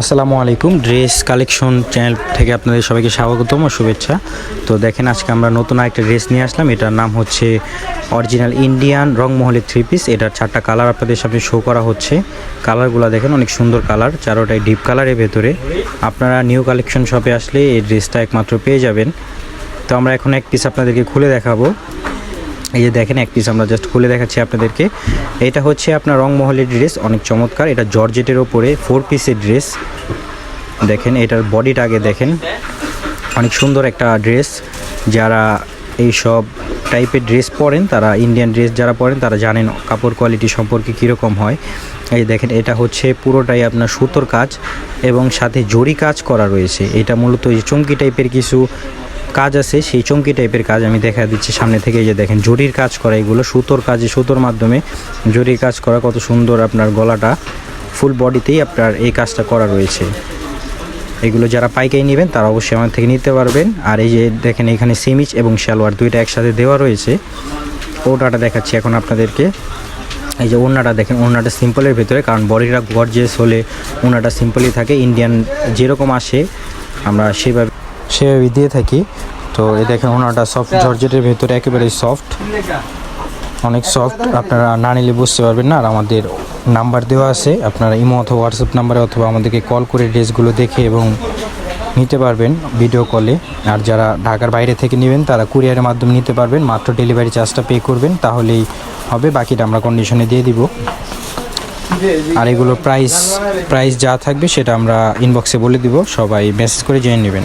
আসসালামু আলাইকুম। Dress collection channel থেকে আপনাদের সবাইকে স্বাগতম ও শুভেচ্ছা। তো দেখেন, আজকে আমরা নতুন একটা ড্রেস নিয়ে আসলাম। এটার নাম হচ্ছে অরিজিনাল ইন্ডিয়ান রংমহলের থ্রি পিস এটার চারটা কালার আপনাদের সামনে শো করা হচ্ছে। কালারগুলো দেখেন, অনেক সুন্দর কালার। চারোটাই ডিপ কালারের ভেতরে। আপনারা নিউ কালেকশন শপে আসলে এই ড্রেসটা একমাত্র পেয়ে যাবেন। তো আমরা এখন এক পিস আপনাদেরকে খুলে দেখাবো। এই যে দেখেন, এক পিস আমরা জাস্ট খুলে দেখাচ্ছি আপনাদেরকে। এটা হচ্ছে আপনার রংমহলের ড্রেস অনেক চমৎকার। এটা জর্জেটের ওপরে ফোর পিসের ড্রেস দেখেন, এটার বডিটা আগে দেখেন। অনেক সুন্দর একটা ড্রেস যারা এই সব টাইপের ড্রেস পরেন, তারা ইন্ডিয়ান ড্রেস যারা পরেন, তারা জানেন কাপড় কোয়ালিটি সম্পর্কে কীরকম হয়। এই দেখেন, এটা হচ্ছে পুরোটাই আপনার সুতোর কাজ এবং সাথে জরি কাজ করা রয়েছে। এটা মূলত এই চমকি টাইপের কিছু কাজ আছে, সেই চমকি টাইপের কাজ আমি দেখা দিচ্ছি সামনে থেকে। যে দেখেন, জরির কাজ করা এগুলো, সুতোর কাজে, সুতোর মাধ্যমে জরির কাজ করা কত সুন্দর আপনার গলাটা। ফুল বডিতেই আপনার এই কাজটা করা রয়েছে। এগুলো যারা পাইকারি নেবেন, তারা অবশ্যই আমার থেকে নিতে পারবেন। আর এই যে দেখেন, এখানে সিমিচ এবং সালোয়ার দুইটা একসাথে দেওয়া রয়েছে। ওটাটা দেখাচ্ছি এখন আপনাদেরকে। এই যে ওড়নাটা দেখেন, ওড়নাটা সিম্পলের ভেতরে, কারণ বডিটা গর্জেস হলে ওড়নাটা সিম্পলই থাকে। ইন্ডিয়ান যেরকম আসে, আমরা সেভাবে সেভাবে দিয়ে থাকি। তো এই দেখেন ওনাটা সফট জর্জেটের ভেতরে একেবারে সফট অনেক সফট আপনারা না নিলে বুঝতে পারবেন না। আর আমাদের নাম্বার দেওয়া আছে, আপনারা ইমো অথবা হোয়াটসঅ্যাপ নাম্বারে অথবা আমাদেরকে কল করে ড্রেসগুলো দেখে এবং নিতে পারবেন ভিডিও কলে আর যারা ঢাকার বাইরে থেকে নেবেন, তারা কুরিয়ারের মাধ্যমে নিতে পারবেন। মাত্র ডেলিভারি চার্জটা পে করবেন, তাহলেই হবে। বাকিটা আমরা কন্ডিশনে দিয়ে দিব। আর এগুলো প্রাইস প্রাইস যা থাকবে সেটা আমরা ইনবক্সে বলে দিব। সবাই মেসেজ করে জেনে নেবেন।